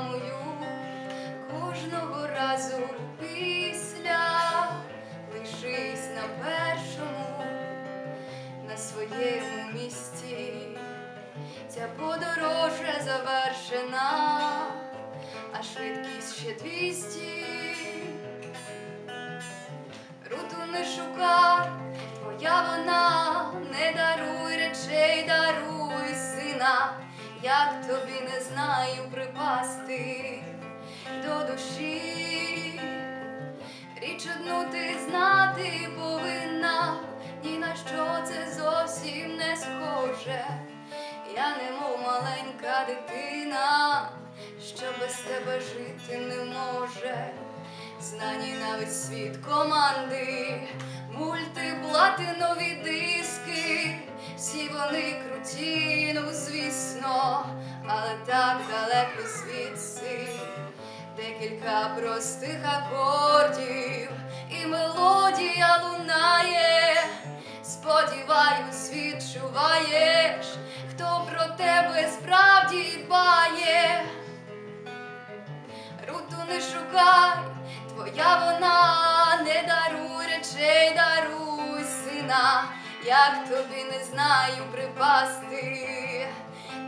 мою кожного разу після. Лишись на першому, на своєму місці, ця подорожа завершена, а швидкість ще двісті, руту не шукай, твоя вона не даруй речей дару як тобі не знаю припасти до душі. Річ одну ти знати повинна, ні на що це зовсім не схоже. Я немов маленька дитина, що без тебе жити не може. Знані на весь світ команди, мульти, платинові диски, всі вони круті, ну так далеко звідси. Декілька простих акордів, і мелодія лунає. Сподіваюсь, відчуваєш, хто про тебе справді дбає. Руту не шукай, твоя вона, не даруй речей, даруй сина, як тобі не знаю припасти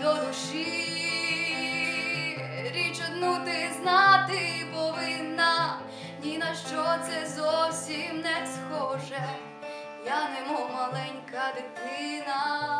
до душі. Одну ти знати повинна, ні на що це зовсім не схоже. Я немов маленька дитина,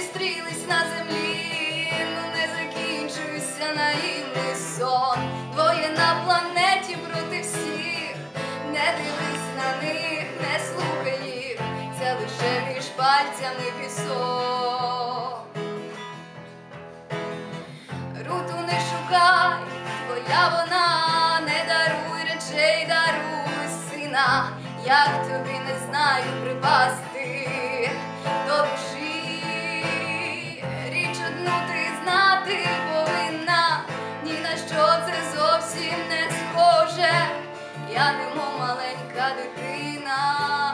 нарешті стрілись на землі, ну не закінчуйся наївний сон, двоє на планеті проти всіх, не дивись на них, не слухай їх, це лише між пальцями пісок. Руту не шукай, твоя вона, не даруй речей, даруй сина, як тобі не знаю припасти це зовсім не схоже. Я немов маленька дитина,